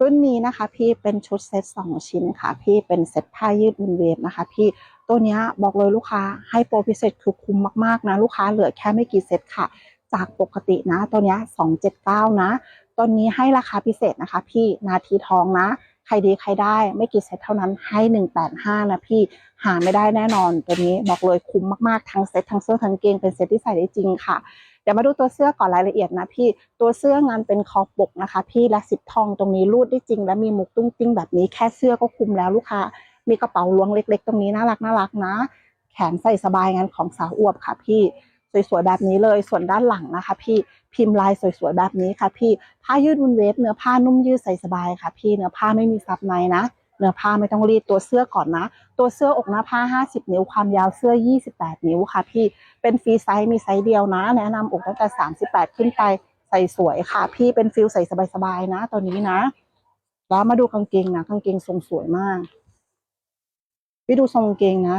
รุ่นนี้นะคะพี่เป็นชุดเซ็ตสองชิ้นค่ะ พี่เป็นเซ็ตผ้ายืดวินเวฟนะคะ พี่ตัวนี้บอกเลยลูกค้าให้โปรพิเศษคือคุ้มมากๆนะลูกค้าเหลือแค่ไม่กี่เซ็ตค่ะ จากปกตินะตัวนี้ย279นะตัวนี้ให้ราคาพิเศษนะคะ พี่นาทีทองนะ ใครดีใครได้ไม่กี่เซตเท่านั้นให้185นะพี่หาไม่ได้แน่นอนตัวนี้บอกเลยคุ้มมากๆทั้งเซตทั้งเสื้อทั้งเกงเป็นเซตที่ใส่ได้จริงค่ะ ดี๋ยวมาดูตัวเสื้อก่อนรายละเอียดนะพี่ ตัวเสื้องานเป็นคอปกนะคะ พี่และสิบทองตรงนี้รูดได้จริง และมีมุกตุ้งติ้งแบบนี้แค่เสื้อก็คุมแล้วลูกค้า มีกระเป๋าล้วงเล็ก ๆ ตรงนี้น่ารักน่ารักนะ แขนใส่สบายงานของสาวอวบค่ะพี่สวยๆแบบนี้เลยส่วนด้านหลังนะคะ พี่พิมพ์ลายสวยๆแบบนี้ค่ะ พี่ผ้ายืดวุนเวฟเนื้อผ้านุ่มยืดใส่สบายค่ะ พี่เนื้อผ้าไม่มีซับในนะเนื้อผ้าไม่ต้องรีดตัวเสื้อก่อนนะ ตัวเสื้ออกหน้าผ้า 50 นิ้วความยาวเสื้อ 28 นิ้วค่ะ พี่ เป็นฟรีไซส์มีไซส์เดียวนะ แนะนำอกตั้งแต่38ขึ้นไปใส่สวยค่ะ พี่เป็นฟิลใส่สบายๆนะตัวนี้นะ แล้วมาดูกางเกงนะกางเกงทรงสวยมากไปดูทรงกางเกงนะ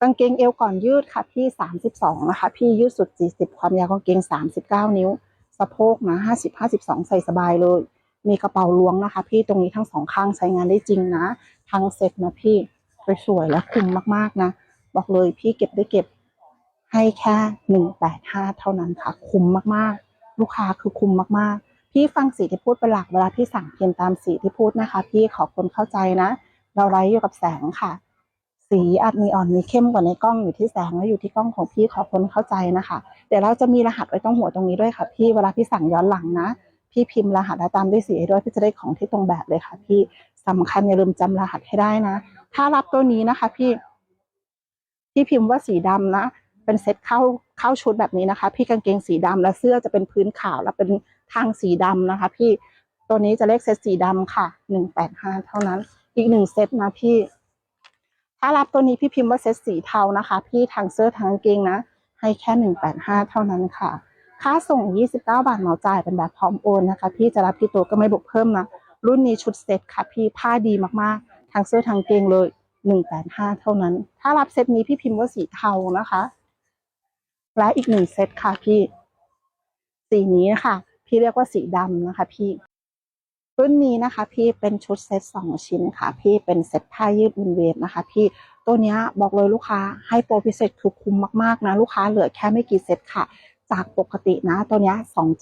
กางเกงเอวก่อนยืดค่ะพี่สามสิบสองนะคะ พี่ยืดสุดสี่สิบความยาวกางเกงสามสิบเก้านิ้ว สะโพกนะห้าสิบห้าสิบสองใส่สบายเลย มีกระเป๋าล้วงนะคะ พี่ตรงนี้ทั้งสองข้างใช้งานได้จริงนะ ทั้งเซ็ตนะพี่สวยและคุ้มมากๆนะ บอกเลยพี่เก็บได้เก็บ ให้แค่หนึ่งแปดห้าเท่านั้นค่ะ คุ้มมากๆ ลูกค้าคือคุ้มมากๆ พี่ฟังสีที่พูดเป็นหลักเวลาพี่สั่งเพียงตามสีที่พูดนะคะ พี่ขอคนเข้าใจนะ เราไร้อยู่กับแสงค่ะ สีอาจมีอ่อนมีเข้มกว่าในกล้องอยู่ที่แสงและอยู่ที่กล้องของพี่ขอคนเข้าใจนะคะเดี๋ยวเราจะมีรหัสไว้ตรงหัวตรงนี้ด้วยค่ะ พี่เวลาพี่สั่งย้อนหลังนะ พี่พิมพ์รหัสแล้วตามด้วยสีด้วยพี่จะได้ของที่ตรงแบบเลยค่ะ พี่สำคัญอย่าลืมจำรหัสให้ได้นะ ถ้ารับตัวนี้นะคะ พี่ พี่พิมพ์ว่าสีดำนะ เป็นเซ็ตเข้าเข้าชุดแบบนี้นะคะ พี่กางเกงสีดำและเสื้อจะเป็นพื้นขาวและเป็นทางสีดำนะคะ พี่ตัวนี้จะเลขเซตสีดำค่ะหนึ่งแปดห้าเท่านั้น อีกหนึ่งเซตนะพี่ ถ้ารับตัวนี้พี่พิมพ์ว่าเซตสีเทานะคะ พี่ทางเสื้อทางกางเกงนะ ให้แค่หนึ่งแปดห้าเท่านั้นค่ะ ค่าส่งยี่สิบเก้าบาทเหมาจ่ายเป็นแบบพร้อมโอนนะคะ พี่จะรับที่ตัวก็ไม่บวกเพิ่มนะรุ่นนี้ชุดเซ็ตค่ะ พี่ผ้าดีมากๆ ทางเสื้อทางเกงเลยหนึ่งแปดห้าเท่านั้น ถ้ารับเซตนี้พี่พิมพ์ว่าสีเทานะคะ และอีกหนึ่งเซตค่ะพี่ สีนี้นะคะ พี่เรียกว่าสีดำนะคะ พี่รุ่นนี้นะคะ พี่เป็นชุดเซตสองชิ้นค่ะ พี่เป็นเซตผ้ายืดวินเวฟนะคะ พี่ตัวนี้บอกเลยลูกค้าให้โปรพิเศษคือคุ้มมากๆนะ ลูกค้าเหลือแค่ไม่กี่เซตค่ะ จากปกตินะ ตัวนี้ย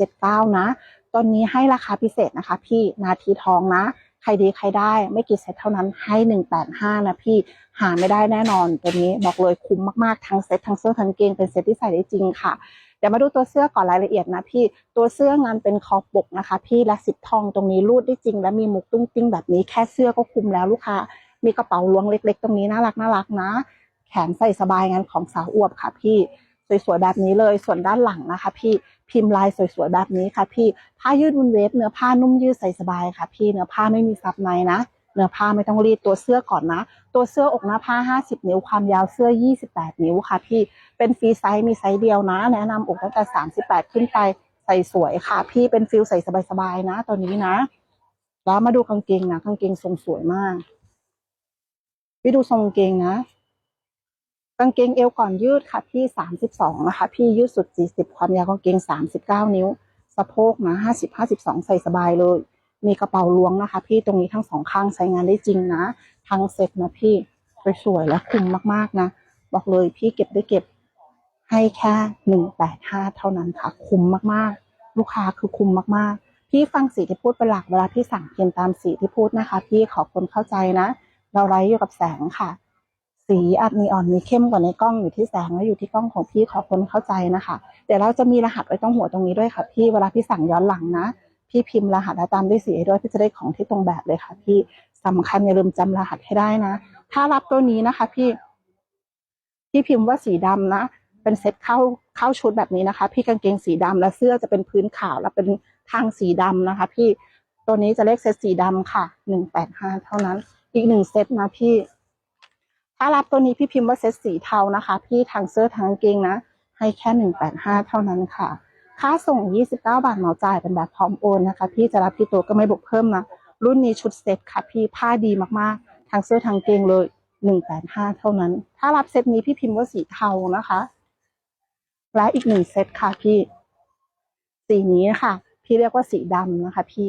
279นะตัวนี้ให้ราคาพิเศษนะคะ พี่นาทีทองนะ ใครดีใครได้ไม่กี่เซตเท่านั้นให้185นะพี่หาไม่ได้แน่นอนตัวนี้บอกเลยคุ้มมากๆทั้งเซตทั้งเสื้อทั้งเกงเป็นเซตที่ใส่ได้จริงค่ะเดี๋ยวมาดูตัวเสื้อก่อนรายละเอียดนะพี่ ตัวเสื้องานเป็นคอปกนะคะ พี่และสิบทองตรงนี้รูดได้จริง และมีมุกตุ้งติ้งแบบนี้แค่เสื้อก็คุ้มแล้วลูกค้า มีกระเป๋าล้วงเล็ก ๆ ตรงนี้น่ารักน่ารักนะ แขนใส่สบายงานของสาวอวบค่ะพี่ สวยๆแบบนี้เลย ส่วนด้านหลังนะคะ พี่พิมพ์ลายสวยๆแบบนี้ค่ะ พี่ผ้ายืดวุนเวฟเนื้อผ้านุ่มยืดใส่สบายค่ะ พี่เนื้อผ้าไม่มีซับในนะเนื้อผ้าไม่ต้องรีดตัวเสื้อก่อนนะ ตัวเสื้ออกหน้าผ้า 50 นิ้วความยาวเสื้อ 28 นิ้วค่ะ พี่เป็นฟรีไซส์มีไซส์เดียวนะ แนะนำอกตั้งแต่ 38 ขึ้นไปใส่สวยค่ะ พี่เป็นฟิลใส่สบายๆนะตัวนี้นะ แล้วมาดูกางเกงนะกางเกงทรงสวยมากไปดูทรงกางเกงนะ กางเกงเอวก่อนยืดค่ะพี่สามสิบสองนะคะ พี่ยืดสุดสี่สิบความยาวกางเกงสามสิบเก้านิ้ว สะโพกนะห้าสิบห้าสิบสองใส่สบายเลย มีกระเป๋าล้วงนะคะ พี่ตรงนี้ทั้งสองข้างใช้งานได้จริงนะทั้งเซ็ตนะพี่ไปสวยและคุ้มมากๆนะ บอกเลยพี่เก็บได้เก็บให้แค่หนึ่งแปดห้าเท่านั้นค่ะ คุ้มมากๆ ลูกค้าคือคุ้มมากๆ พี่ฟังสีที่พูดเป็นหลักเวลาพี่สั่งเพียงตามสีที่พูดนะคะ พี่ขอคนเข้าใจนะ เราไร้อยู่กับแสงค่ะ สีอาจมีอ่อนมีเข้มกว่าในกล้องอยู่ที่แสงและอยู่ที่กล้องของพี่ขอคนเข้าใจนะคะเดี๋ยวเราจะมีรหัสไว้ตรงหัวตรงนี้ด้วยค่ะพี่เวลาพี่สั่งย้อนหลังนะ พี่พิมพ์รหัสแล้วตามด้วยสีด้วยพี่จะได้ของที่ตรงแบบเลยค่ะ พี่สำคัญอย่าลืมจำรหัสให้ได้นะ ถ้ารับตัวนี้นะคะ พี่ พี่พิมพ์ว่าสีดำนะเป็นเซ็ตเข้าเข้าชุดแบบนี้นะคะ พี่กางเกงสีดำและเสื้อจะเป็นพื้นขาวและเป็นทางสีดำนะคะ พี่ตัวนี้จะเลขเซ็ตสีดำค่ะหนึ่งแปดห้าเท่านั้น อีกหนึ่งเซ็ตนะพี่ ถ้ารับตัวนี้พี่พิมพ์ว่าเซตสีเทานะคะ พี่ทางเสื้อทางกางเกงนะ ให้แค่หนึ่งแปดห้าเท่านั้นค่ะ ค่าส่งยี่สิบเก้าบาทเหมาจ่ายเป็นแบบพร้อมโอนนะคะ พี่จะรับที่ตัวก็ไม่บวกเพิ่มนะ รุ่นนี้ชุดเซ็ตค่ะ พี่ผ้าดีมากๆ ทางเสื้อทางกางเกงเลยหนึ่งแปดห้าเท่านั้น ถ้ารับเซตนี้พี่พิมพ์ว่าสีเทานะคะ และอีกหนึ่งเซตค่ะพี่ สีนี้ค่ะพี่เรียกว่าสีดำนะคะ พี่